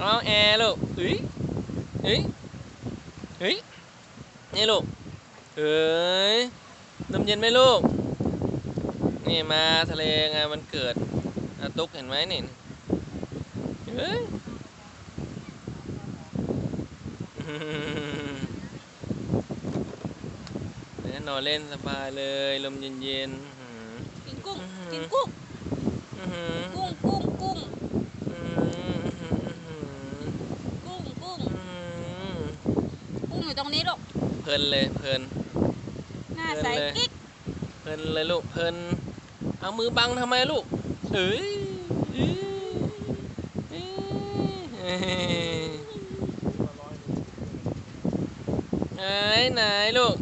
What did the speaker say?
น้องแอร์ลูกเฮ้ยเฮ้ยเฮ้ยนี่ลูกเฮ้ยน้ำเย็นไหมลูก นี่มาทะเลไงมันเกิดอาตุ๊กเห็นไหมนี่เฮ้ยเนี่ยนอนเล่นสบายเลยลมเย็นๆอื้อหือ กินกุ้ง อื้อหือ กินกุ้ง อื้อหือ กุ้งกุ้งกุ้ง อื้อหืออื้อหือ กุ้งกุ้ง อื้อหือ กุ้ง อยู่ตรงนี้ลูกเพลินเลยเพลิน หน้าใสเดินเลย กิ๊กเพลินเลยลูกเพลิน เอามือบังทำไมลูกเอ้ยเอ้ยเอ้ยเอ้ยไหนไหนลูก